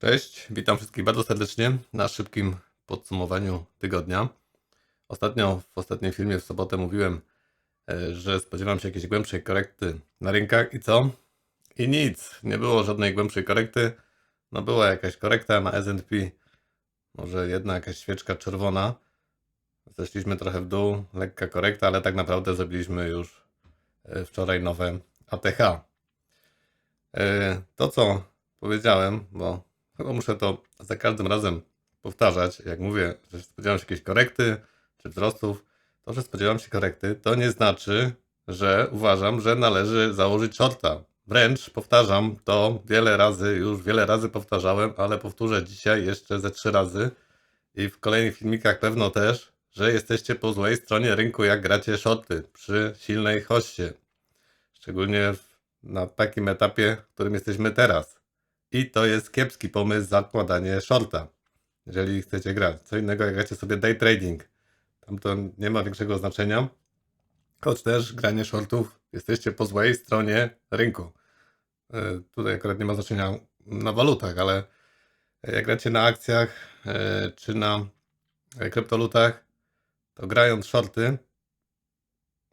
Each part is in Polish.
Cześć, witam wszystkich bardzo serdecznie na szybkim podsumowaniu tygodnia. Ostatnio, w ostatnim filmie w sobotę mówiłem, e, że spodziewam się jakiejś głębszej korekty na rynkach i co? I nic, nie było żadnej głębszej korekty. No była jakaś korekta na S&P, może jedna jakaś świeczka czerwona. Zeszliśmy trochę w dół, lekka korekta, ale tak naprawdę zrobiliśmy już e, wczoraj nowe ATH. E, To co powiedziałem, bo chyba muszę to za każdym razem powtarzać, jak mówię, że spodziewam się jakiejś korekty czy wzrostów, to, że spodziewam się korekty, to nie znaczy, że uważam, że należy założyć shorta. Wręcz powtarzam to wiele razy, już wiele razy powtarzałem, ale powtórzę dzisiaj jeszcze ze trzy razy i w kolejnych filmikach pewno też, że jesteście po złej stronie rynku, jak gracie shorty przy silnej hoście. Szczególnie na takim etapie, w którym jesteśmy teraz. I to jest kiepski pomysł zakładanie shorta, jeżeli chcecie grać. Co innego jak gracie sobie day trading. Tam to nie ma większego znaczenia. Choć też granie shortów jesteście po złej stronie rynku. E, Tutaj akurat nie ma znaczenia na walutach, ale jak gracie na akcjach e, czy na e, kryptolutach, to grając shorty,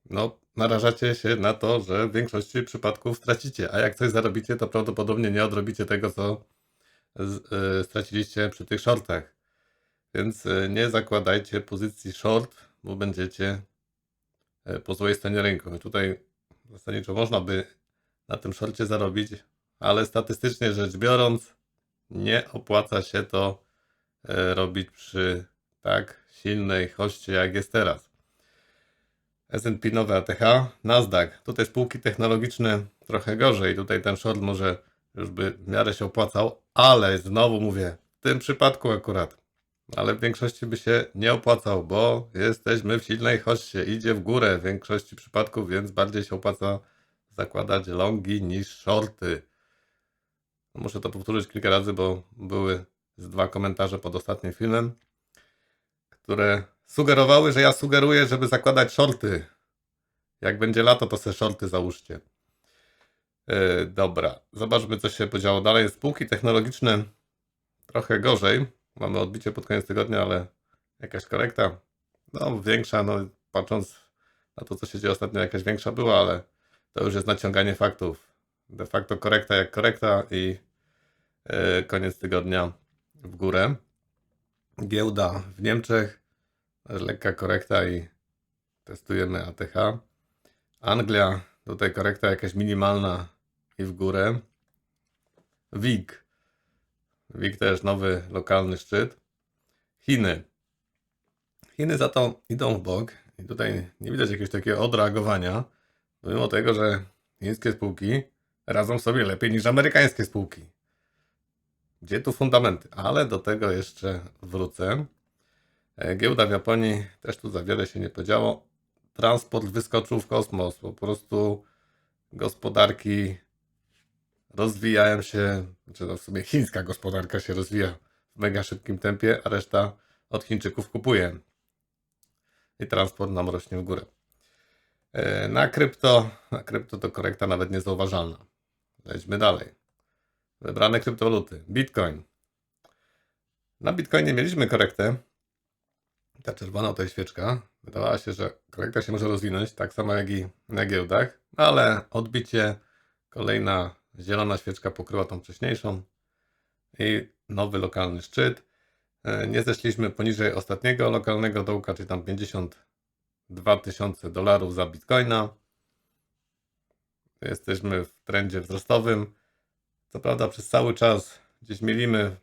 no narażacie się na to, że w większości przypadków stracicie, a jak coś zarobicie, to prawdopodobnie nie odrobicie tego, co e, straciliście przy tych shortach. Więc e, nie zakładajcie pozycji short, bo będziecie e, po złej stronie rynku. Tutaj zasadniczo można by na tym shorcie zarobić, ale statystycznie rzecz biorąc, nie opłaca się to robić przy tak silnej hoście, jak jest teraz. S&P nowe ATH, Nasdaq. Tutaj spółki technologiczne trochę gorzej. Tutaj ten short może już by w miarę się opłacał, ale znowu mówię, w tym przypadku akurat, ale w większości by się nie opłacał, bo jesteśmy w silnej hoście, idzie w górę w większości przypadków, więc bardziej się opłaca zakładać longi niż shorty. Muszę to powtórzyć kilka razy, bo były z dwa komentarze pod ostatnim filmem, które sugerowały, że ja sugeruję, żeby zakładać shorty. Jak będzie lato, to se shorty załóżcie. Yy, dobra, zobaczmy, co się podziało dalej. Spółki technologiczne trochę gorzej. Mamy odbicie pod koniec tygodnia, ale jakaś korekta. No, większa, no, patrząc na to, co się dzieje ostatnio, jakaś większa była, ale to już jest naciąganie faktów. De facto korekta jak korekta i yy, koniec tygodnia w górę. Giełda w Niemczech, lekka korekta i testujemy ATH. Anglia, tutaj korekta jakaś minimalna i w górę. WIG. WIG też nowy lokalny szczyt. Chiny. Chiny za to idą w bok i tutaj nie widać jakiegoś takiego odreagowania, pomimo tego, że chińskie spółki radzą sobie lepiej niż amerykańskie spółki. Gdzie tu fundamenty? Ale do tego jeszcze wrócę. E, Giełda w Japonii też tu za wiele się nie podziało. Transport wyskoczył w kosmos. Po prostu gospodarki rozwijają się, czy no w sumie chińska gospodarka się rozwija w mega szybkim tempie, a reszta od Chińczyków kupuje. I transport nam rośnie w górę. E, Na krypto, na krypto to korekta nawet niezauważalna. Lećmy dalej. Wybrane kryptowaluty. Bitcoin. Na Bitcoinie mieliśmy korektę. Ta czerwona to jest świeczka. Wydawało się, że korekta się może rozwinąć, tak samo jak i na giełdach, ale odbicie, kolejna zielona świeczka pokryła tą wcześniejszą i nowy lokalny szczyt. E, Nie zeszliśmy poniżej ostatniego lokalnego dołka, czyli tam 52 tysiące dolarów za bitcoina. Jesteśmy w trendzie wzrostowym. Co prawda przez cały czas gdzieś mielimy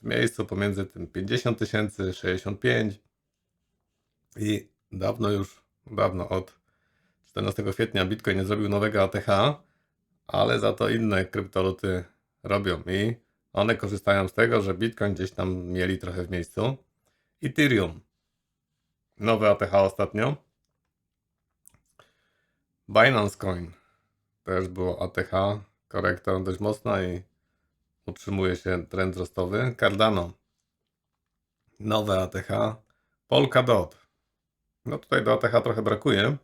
w miejscu pomiędzy tym 50 tysięcy, 65 i dawno już, dawno od 14 kwietnia Bitcoin nie zrobił nowego ATH, ale za to inne kryptowaluty robią i one korzystają z tego, że Bitcoin gdzieś tam mieli trochę w miejscu. Ethereum. Nowe ATH ostatnio. Binance Coin. Też było ATH. Korekta dość mocna i utrzymuje się trend wzrostowy. Cardano. Nowe ATH. Polkadot. No tutaj do ATH trochę brakuje.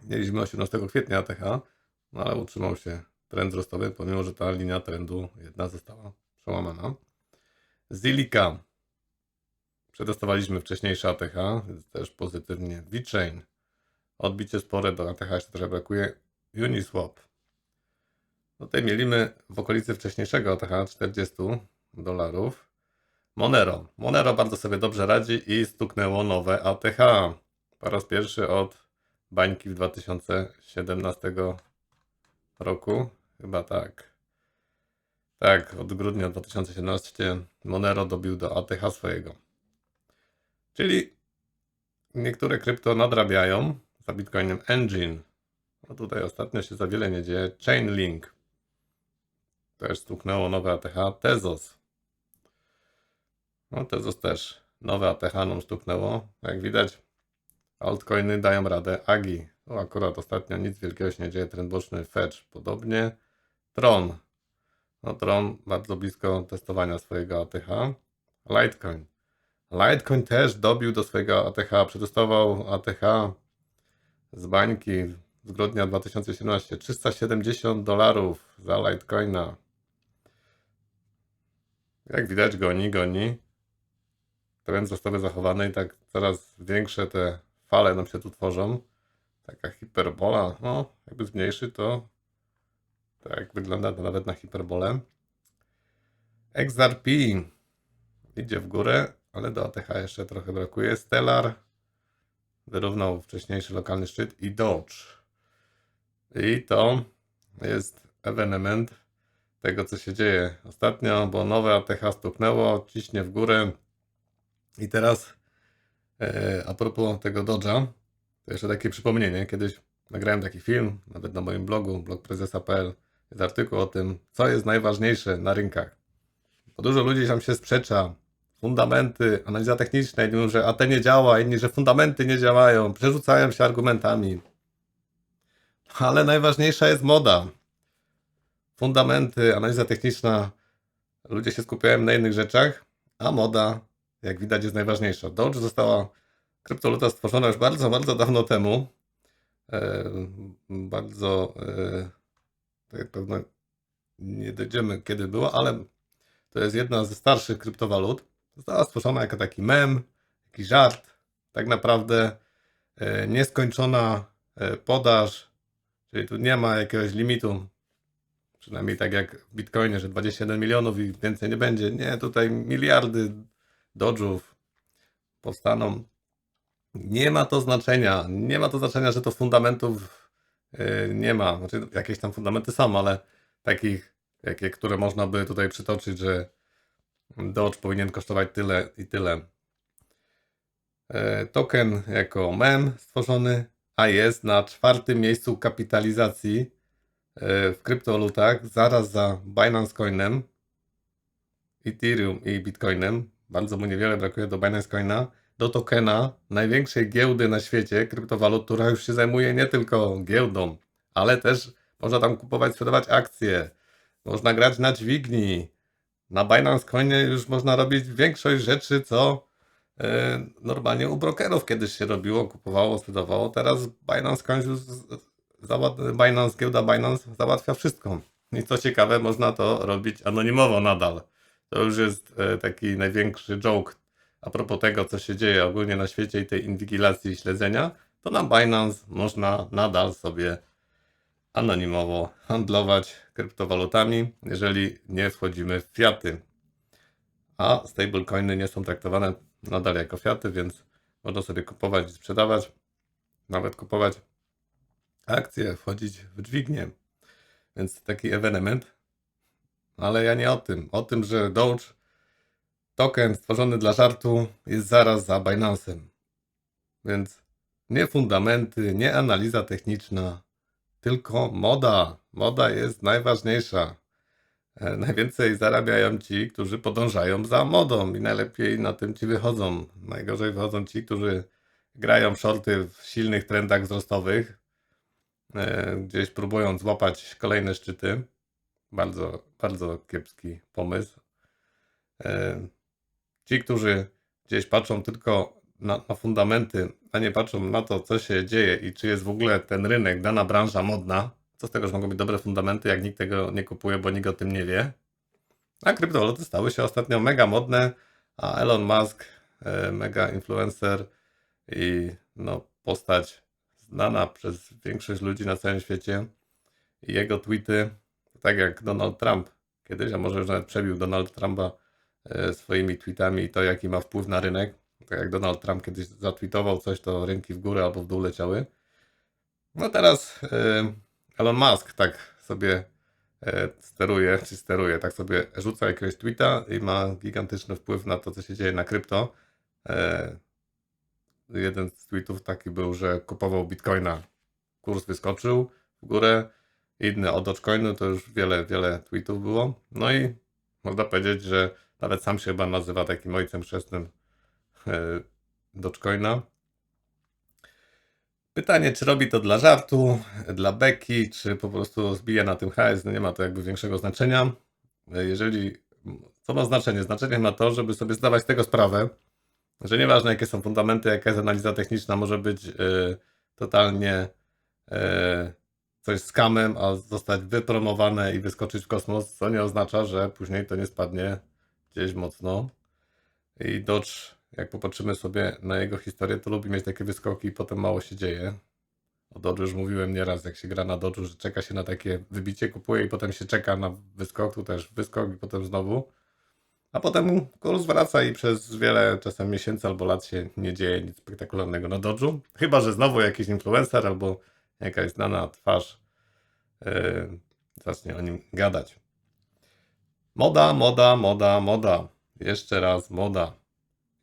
Mieliśmy 18 kwietnia ATH, no ale utrzymał się trend wzrostowy, pomimo że ta linia trendu jedna została przełamana. Zilika. Przetestowaliśmy wcześniejsze ATH, więc też pozytywnie. VeChain. Odbicie spore do ATH jeszcze trochę brakuje. Uniswap. Tutaj mielimy w okolicy wcześniejszego ATH 40 dolarów. Monero. Monero bardzo sobie dobrze radzi i stuknęło nowe ATH. Po raz pierwszy od bańki w 2017 roku. Chyba tak. Tak, od grudnia 2017 Monero dobił do ATH swojego. Czyli niektóre krypto nadrabiają za Bitcoinem Engine. No tutaj ostatnio się za wiele nie dzieje. Chainlink. Też stuknęło nowe ATH. Tezos. No Tezos też. Nowe ATH nam stuknęło. Jak widać altcoiny dają radę. Agi. No akurat ostatnio nic wielkiego się nie dzieje. Trend boczny Fetch. Podobnie. Tron. No Tron bardzo blisko testowania swojego ATH. Litecoin. Litecoin też dobił do swojego ATH. Przetestował ATH z bańki z grudnia 2017. 370 dolarów za Litecoina. Jak widać, goni, goni. Trend zostały zachowany i tak coraz większe te fale nam się tu tworzą. Taka hiperbola, no jakby zmniejszy to tak wygląda to nawet na hiperbolę. XRP idzie w górę, ale do ATH jeszcze trochę brakuje. Stellar wyrównał wcześniejszy lokalny szczyt i Doge. I to jest ewenement tego, co się dzieje ostatnio, bo nowe ATH stuknęło, ciśnie w górę. I teraz e, a propos tego Dodge'a, to jeszcze takie przypomnienie. Kiedyś nagrałem taki film, nawet na moim blogu, blogprezesa.pl, jest artykuł o tym, co jest najważniejsze na rynkach. Bo dużo ludzi tam się sprzecza. Fundamenty, analiza techniczna, jedni mówią, że AT nie działa, inni, że fundamenty nie działają, przerzucają się argumentami. Ale najważniejsza jest moda. Fundamenty, analiza techniczna, ludzie się skupiają na innych rzeczach, a moda, jak widać, jest najważniejsza. Doge została kryptowaluta stworzona już bardzo, bardzo dawno temu. E, bardzo e, tutaj pewno nie dojdziemy kiedy było, ale to jest jedna ze starszych kryptowalut. Została stworzona jako taki mem, jakiś żart. Tak naprawdę e, nieskończona podaż, czyli tu nie ma jakiegoś limitu, przynajmniej tak jak w Bitcoinie, że 21 milionów i więcej nie będzie. Nie, tutaj miliardy dodżów powstaną. Nie ma to znaczenia. Nie ma to znaczenia, że to fundamentów yy, nie ma. Znaczy, jakieś tam fundamenty są, ale takich, jakie, które można by tutaj przytoczyć, że Dodge powinien kosztować tyle i tyle. Yy, Token jako mem stworzony, a jest na czwartym miejscu kapitalizacji yy, w kryptowalutach, zaraz za Binance Coinem, Ethereum i Bitcoinem. Bardzo mu niewiele brakuje do Binance Coina do tokena największej giełdy na świecie kryptowalut, która już się zajmuje nie tylko giełdą, ale też można tam kupować, sprzedawać akcje, można grać na dźwigni. Na Binance Coinie już można robić większość rzeczy, co e, normalnie u brokerów kiedyś się robiło, kupowało, sprzedawało. Teraz Binance Coin już Binance, giełda Binance załatwia wszystko. I co ciekawe, można to robić anonimowo nadal. To już jest e, taki największy joke a propos tego, co się dzieje ogólnie na świecie i tej inwigilacji i śledzenia, to na Binance można nadal sobie anonimowo handlować kryptowalutami, jeżeli nie wchodzimy w fiaty. A stablecoiny nie są traktowane nadal jako fiaty, więc można sobie kupować i sprzedawać, nawet kupować akcje, wchodzić w dźwignię. Więc taki ewenement. Ale ja nie o tym. O tym, że Doge token stworzony dla żartu jest zaraz za Binance'em. Więc nie fundamenty, nie analiza techniczna, tylko moda. Moda jest najważniejsza. E, Najwięcej zarabiają ci, którzy podążają za modą i najlepiej na tym ci wychodzą. Najgorzej wychodzą ci, którzy grają shorty w silnych trendach wzrostowych, e, gdzieś próbują złapać kolejne szczyty. Bardzo, bardzo kiepski pomysł. E, Ci, którzy gdzieś patrzą tylko na, na fundamenty, a nie patrzą na to, co się dzieje i czy jest w ogóle ten rynek, dana branża modna, co z tego, że mogą być dobre fundamenty, jak nikt tego nie kupuje, bo nikt o tym nie wie. A kryptowaluty stały się ostatnio mega modne, a Elon Musk, e, mega influencer i no, postać znana przez większość ludzi na całym świecie. Jego tweety, tak jak Donald Trump kiedyś, a może już nawet przebił Donald Trumpa e, swoimi tweetami i to, jaki ma wpływ na rynek. Tak jak Donald Trump kiedyś zatweetował coś, to rynki w górę albo w dół leciały. No teraz e, Elon Musk tak sobie e, steruje, czy steruje, tak sobie rzuca jakiegoś tweeta i ma gigantyczny wpływ na to, co się dzieje na krypto. Jeden z tweetów taki był, że kupował bitcoina, kurs wyskoczył w górę, inny o Dogecoinu, to już wiele, wiele tweetów było. No i można powiedzieć, że nawet sam się chyba nazywa takim ojcem chrzestnym e, Dogecoina. Pytanie, czy robi to dla żartu, dla beki, czy po prostu zbija na tym hajs, no nie ma to jakby większego znaczenia. E, Jeżeli, co ma znaczenie? Znaczenie ma to, żeby sobie zdawać z tego sprawę, że nieważne jakie są fundamenty, jaka jest analiza techniczna, może być e, totalnie e, coś skamem, a zostać wypromowane i wyskoczyć w kosmos, co nie oznacza, że później to nie spadnie gdzieś mocno. I Dodge, jak popatrzymy sobie na jego historię, to lubi mieć takie wyskoki i potem mało się dzieje. O Dodge już mówiłem nieraz, jak się gra na Dodge'u, że czeka się na takie wybicie, kupuje i potem się czeka na wyskok, tu też wyskok i potem znowu. A potem kurs wraca i przez wiele czasem miesięcy albo lat się nie dzieje nic spektakularnego na Dodge'u. Chyba, że znowu jakiś influencer albo jakaś znana twarz yy, zacznie o nim gadać. Moda, moda, moda, moda. Jeszcze raz moda.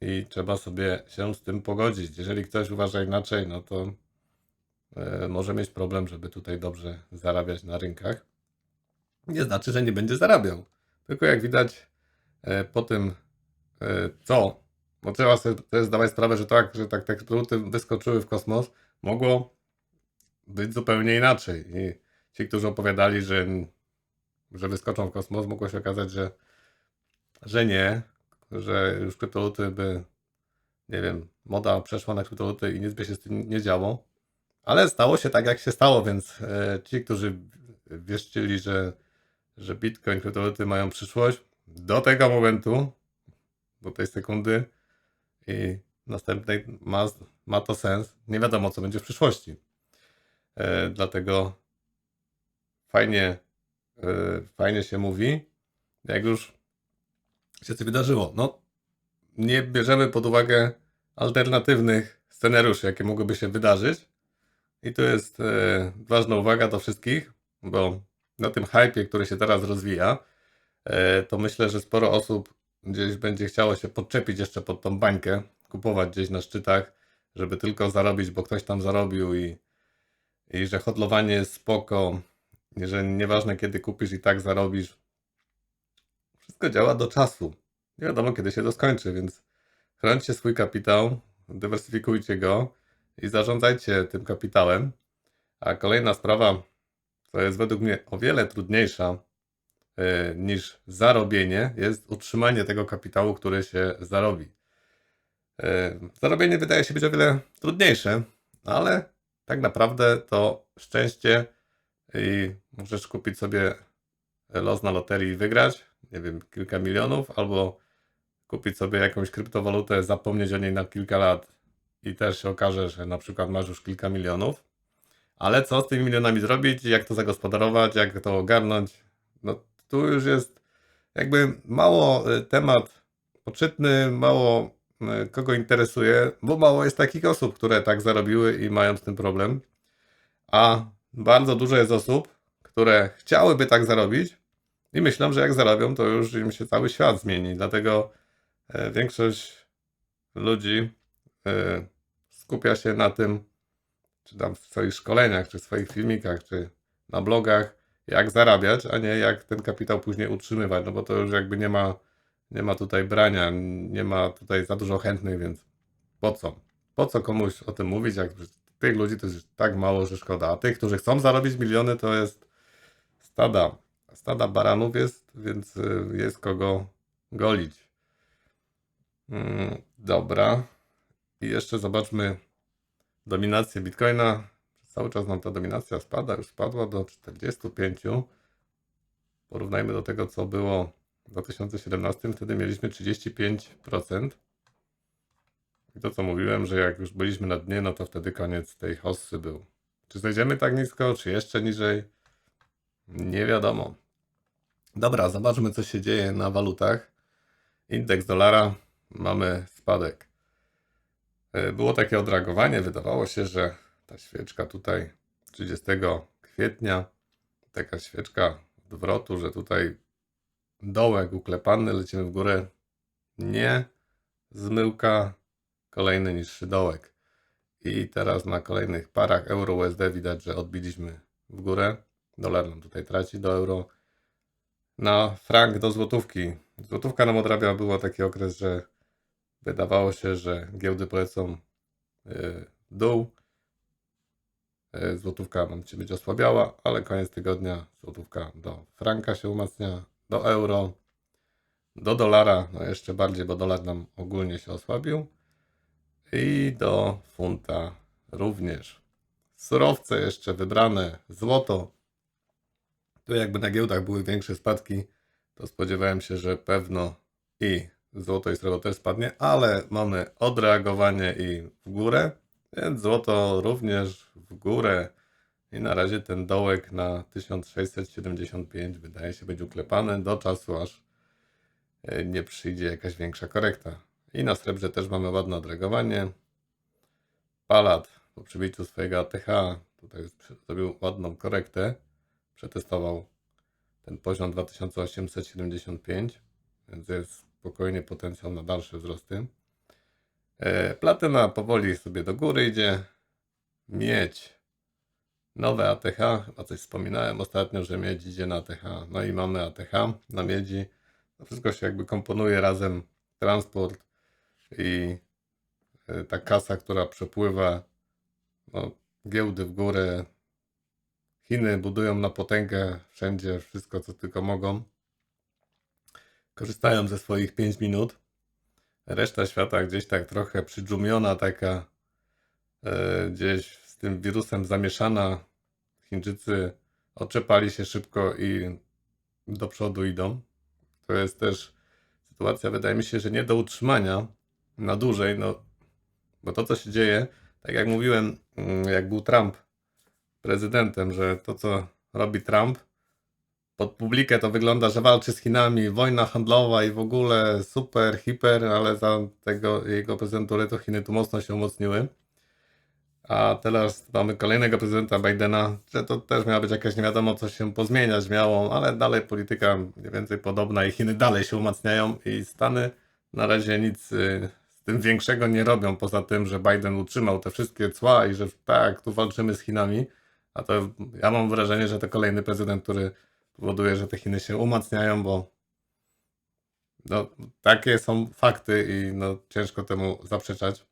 I trzeba sobie się z tym pogodzić. Jeżeli ktoś uważa inaczej, no to yy, może mieć problem, żeby tutaj dobrze zarabiać na rynkach. Nie znaczy, że nie będzie zarabiał. Tylko jak widać, e, po tym, e, co, bo trzeba sobie zdawać sprawę, że tak, że tak te produkty wyskoczyły w kosmos, mogło być zupełnie inaczej. I ci, którzy opowiadali, że, że wyskoczą w kosmos, mogło się okazać, że, że nie, że już kryptowaluty by, nie wiem, moda przeszła na kryptowaluty i nic by się z tym nie działo. Ale stało się tak, jak się stało, więc e, ci, którzy wierzyli, że, że Bitcoin, kryptowaluty mają przyszłość, do tego momentu, do tej sekundy i następnej ma, ma to sens. Nie wiadomo, co będzie w przyszłości. E, dlatego fajnie, e, fajnie się mówi, jak już się coś wydarzyło. No, nie bierzemy pod uwagę alternatywnych scenariuszy, jakie mogłyby się wydarzyć. I tu jest e, ważna uwaga do wszystkich, bo na tym hypie, który się teraz rozwija, to myślę, że sporo osób gdzieś będzie chciało się podczepić jeszcze pod tą bańkę, kupować gdzieś na szczytach, żeby tylko zarobić, bo ktoś tam zarobił i, i że hodlowanie jest spoko, i że nieważne kiedy kupisz i tak zarobisz. Wszystko działa do czasu. Nie wiadomo kiedy się to skończy, więc chrońcie swój kapitał, dywersyfikujcie go i zarządzajcie tym kapitałem. A kolejna sprawa, co jest według mnie o wiele trudniejsza e, niż zarobienie, jest utrzymanie tego kapitału, który się zarobi. E, Zarobienie wydaje się być o wiele trudniejsze, ale tak naprawdę to szczęście i możesz kupić sobie los na loterii i wygrać, nie wiem, kilka milionów, albo kupić sobie jakąś kryptowalutę, zapomnieć o niej na kilka lat i też się okaże, że na przykład masz już kilka milionów. Ale co z tymi milionami zrobić, jak to zagospodarować, jak to ogarnąć? No tu już jest jakby mało y, temat poczytny, mało kogo interesuje, bo mało jest takich osób, które tak zarobiły i mają z tym problem. A bardzo dużo jest osób, które chciałyby tak zarobić i myślą, że jak zarobią, to już im się cały świat zmieni. Dlatego e, większość ludzi e, skupia się na tym, czy tam w swoich szkoleniach, czy w swoich filmikach, czy na blogach, jak zarabiać, a nie jak ten kapitał później utrzymywać, no bo to już jakby nie ma, nie ma tutaj brania, nie ma tutaj za dużo chętnych, więc po co? Po co komuś o tym mówić, jak tych ludzi to jest tak mało, że szkoda, a tych, którzy chcą zarobić miliony, to jest stada, stada baranów jest, więc y, jest kogo golić. Mm, Dobra. I jeszcze zobaczmy dominację Bitcoina. Cały czas nam ta dominacja spada, już spadła do 45. Porównajmy do tego, co było w 2017 wtedy mieliśmy 35%. I to co mówiłem, że jak już byliśmy na dnie, no to wtedy koniec tej hossy był. Czy zejdziemy tak nisko, czy jeszcze niżej? Nie wiadomo. Dobra, zobaczmy co się dzieje na walutach. Indeks dolara, mamy spadek. E, Było takie odreagowanie, wydawało się, że ta świeczka tutaj 30 kwietnia, taka świeczka odwrotu, że tutaj dołek uklepany, lecimy w górę. Nie, zmyłka, kolejny niższy dołek. I teraz na kolejnych parach euro USD widać, że odbiliśmy w górę. Dolar nam tutaj traci do euro. Na frank do złotówki. Złotówka nam odrabia, był taki okres, że wydawało się, że giełdy polecą w dół. Yy, Złotówka nam się być osłabiała, ale koniec tygodnia złotówka do franka się umacnia, do euro, do dolara, no jeszcze bardziej, bo dolar nam ogólnie się osłabił i do funta również. Surowce jeszcze wybrane, złoto. Tu jakby na giełdach były większe spadki, to spodziewałem się, że pewno i złoto i srebro też spadnie, ale mamy odreagowanie i w górę, więc złoto również w górę. I na razie ten dołek na 1675 wydaje się być uklepany do czasu, aż e, nie przyjdzie jakaś większa korekta. I na srebrze też mamy ładne odreagowanie. Palat po przybiciu swojego ATH tutaj zrobił ładną korektę. Przetestował ten poziom 2875, więc jest spokojnie potencjał na dalsze wzrosty. E, Platyna powoli sobie do góry idzie. Miedź. Nowe ATH, chyba coś wspominałem ostatnio, że miedź idzie na ATH. No i mamy ATH na miedzi. To wszystko się jakby komponuje razem. Transport i e, ta kasa, która przepływa, no, giełdy w górę. Chiny budują na potęgę wszędzie wszystko, co tylko mogą. Korzystają ze swoich 5 minut. Reszta świata gdzieś tak trochę przydżumiona, taka e, gdzieś tym wirusem zamieszana. Chińczycy oczepali się szybko i do przodu idą. To jest też sytuacja, wydaje mi się, że nie do utrzymania na dłużej, no, bo to, co się dzieje, tak jak mówiłem, mm, jak był Trump prezydentem, że to, co robi Trump, pod publikę to wygląda, że walczy z Chinami, wojna handlowa i w ogóle super, hiper, ale za tego jego prezydentury to Chiny tu mocno się umocniły. A teraz mamy kolejnego prezydenta Bidena, że to też miała być jakaś nie wiadomo co się pozmieniać miało, ale dalej polityka mniej więcej podobna i Chiny dalej się umacniają i Stany na razie nic y, z tym większego nie robią, poza tym, że Biden utrzymał te wszystkie cła i że tak, tu walczymy z Chinami, a to ja mam wrażenie, że to kolejny prezydent, który powoduje, że te Chiny się umacniają, bo no, takie są fakty i no, ciężko temu zaprzeczać.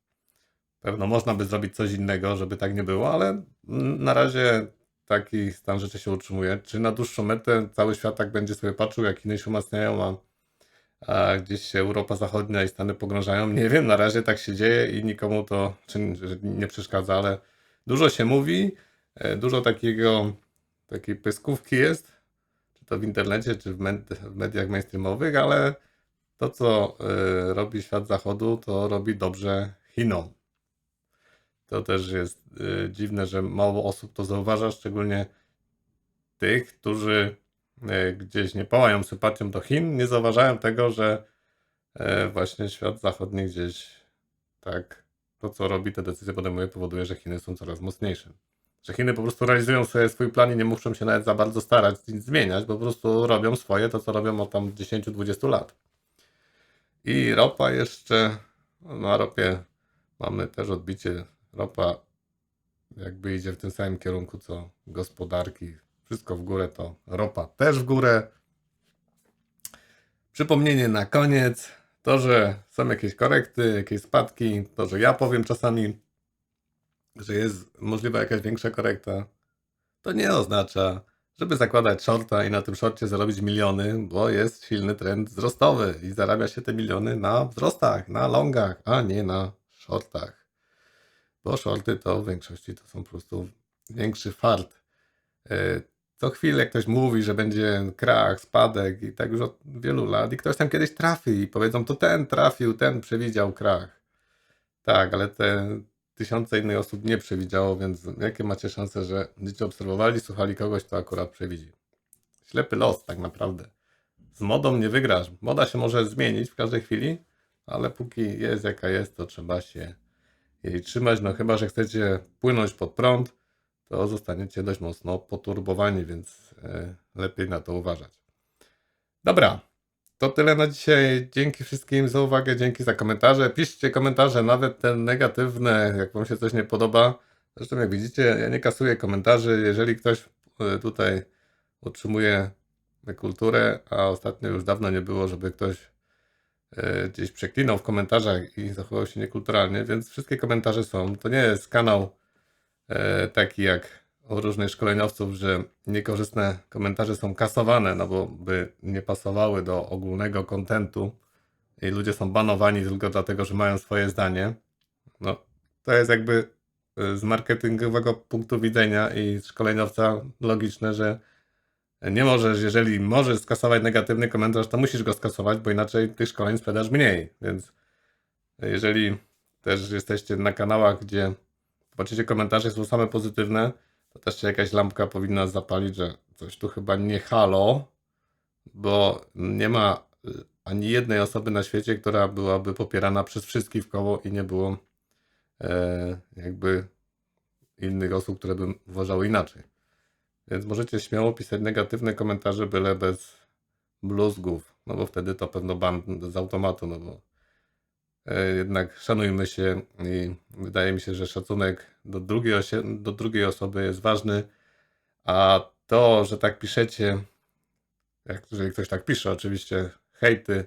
Pewno można by zrobić coś innego, żeby tak nie było, ale na razie taki stan rzeczy się utrzymuje. Czy na dłuższą metę cały świat tak będzie sobie patrzył, jak Chiny się umacniają, a, a gdzieś się Europa Zachodnia i Stany pogrążają? Nie wiem, na razie tak się dzieje i nikomu to nie przeszkadza, ale dużo się mówi, e, dużo takiego, takiej pyskówki jest, czy to w internecie, czy w, med- w mediach mainstreamowych, ale to, co e, robi świat zachodu, to robi dobrze Chinom. To też jest y, dziwne, że mało osób to zauważa, szczególnie tych, którzy y, gdzieś nie płają sympatią do Chin, nie zauważają tego, że y, właśnie świat zachodni gdzieś tak to, co robi, te decyzje podejmuje, powoduje, że Chiny są coraz mocniejsze. Że Chiny po prostu realizują sobie swój plan i nie muszą się nawet za bardzo starać nic zmieniać, po prostu robią swoje, to co robią od tam 10-20 lat. I ropa jeszcze, no na ropie mamy też odbicie ropa jakby idzie w tym samym kierunku co gospodarki. Wszystko w górę, to ropa też w górę. Przypomnienie na koniec. To, że są jakieś korekty, jakieś spadki, to, że ja powiem czasami, że jest możliwa jakaś większa korekta, to nie oznacza, żeby zakładać shorta i na tym shorcie zarobić miliony, bo jest silny trend wzrostowy i zarabia się te miliony na wzrostach, na longach, a nie na shortach bo shorty to w większości to są po prostu większy fart. E, co chwilę ktoś mówi, że będzie krach, spadek i tak już od wielu lat i ktoś tam kiedyś trafi i powiedzą, to ten trafił, ten przewidział krach. Tak, ale te tysiące innych osób nie przewidziało, więc jakie macie szanse, że będziecie obserwowali, słuchali kogoś, kto akurat przewidzi? Ślepy los tak naprawdę. Z modą nie wygrasz. Moda się może zmienić w każdej chwili, ale póki jest jaka jest, to trzeba się jej trzymać. No chyba, że chcecie płynąć pod prąd, to zostaniecie dość mocno poturbowani, więc e, lepiej na to uważać. Dobra, to tyle na dzisiaj. Dzięki wszystkim za uwagę, dzięki za komentarze. Piszcie komentarze, nawet te negatywne, jak Wam się coś nie podoba. Zresztą, jak widzicie, ja nie kasuję komentarzy. Jeżeli ktoś e, tutaj utrzymuje kulturę, a ostatnio już dawno nie było, żeby ktoś gdzieś przeklinał w komentarzach i zachował się niekulturalnie, więc wszystkie komentarze są. To nie jest kanał e, taki jak u różnych szkoleniowców, że niekorzystne komentarze są kasowane, no bo by nie pasowały do ogólnego kontentu i ludzie są banowani tylko dlatego, że mają swoje zdanie. No, to jest jakby e, z marketingowego punktu widzenia i szkoleniowca logiczne, że nie możesz, jeżeli możesz skasować negatywny komentarz, to musisz go skasować, bo inaczej tych szkoleń sprzedasz mniej. Więc jeżeli też jesteście na kanałach, gdzie zobaczycie komentarze, są same pozytywne, to też się jakaś lampka powinna zapalić, że coś tu chyba nie halo, bo nie ma y, ani jednej osoby na świecie, która byłaby popierana przez wszystkich w koło i nie było e, jakby innych osób, które by uważały inaczej. Więc możecie śmiało pisać negatywne komentarze, byle bez bluzgów, no bo wtedy to pewno ban z automatu, no bo e, jednak szanujmy się i wydaje mi się, że szacunek do drugiej, do drugiej osoby jest ważny, a to, że tak piszecie, jak, jeżeli ktoś tak pisze, oczywiście hejty,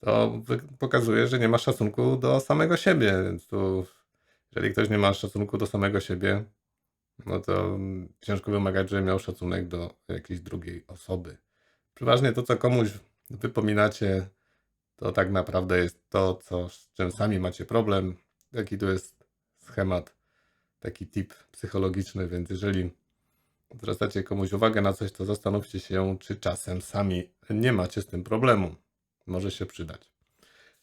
to pokazuje, że nie ma szacunku do samego siebie, więc tu, jeżeli ktoś nie ma szacunku do samego siebie, no to mm, ciężko wymagać, żeby miał szacunek do jakiejś drugiej osoby. Przeważnie to, co komuś wypominacie, to tak naprawdę jest to, co, z czym sami macie problem. Jaki to jest schemat, taki tip psychologiczny, więc jeżeli zwracacie komuś uwagę na coś, to zastanówcie się, czy czasem sami nie macie z tym problemu. Może się przydać.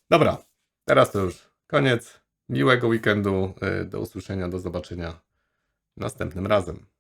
Dobra, teraz to już koniec. Miłego weekendu. y, Do usłyszenia, do zobaczenia następnym razem.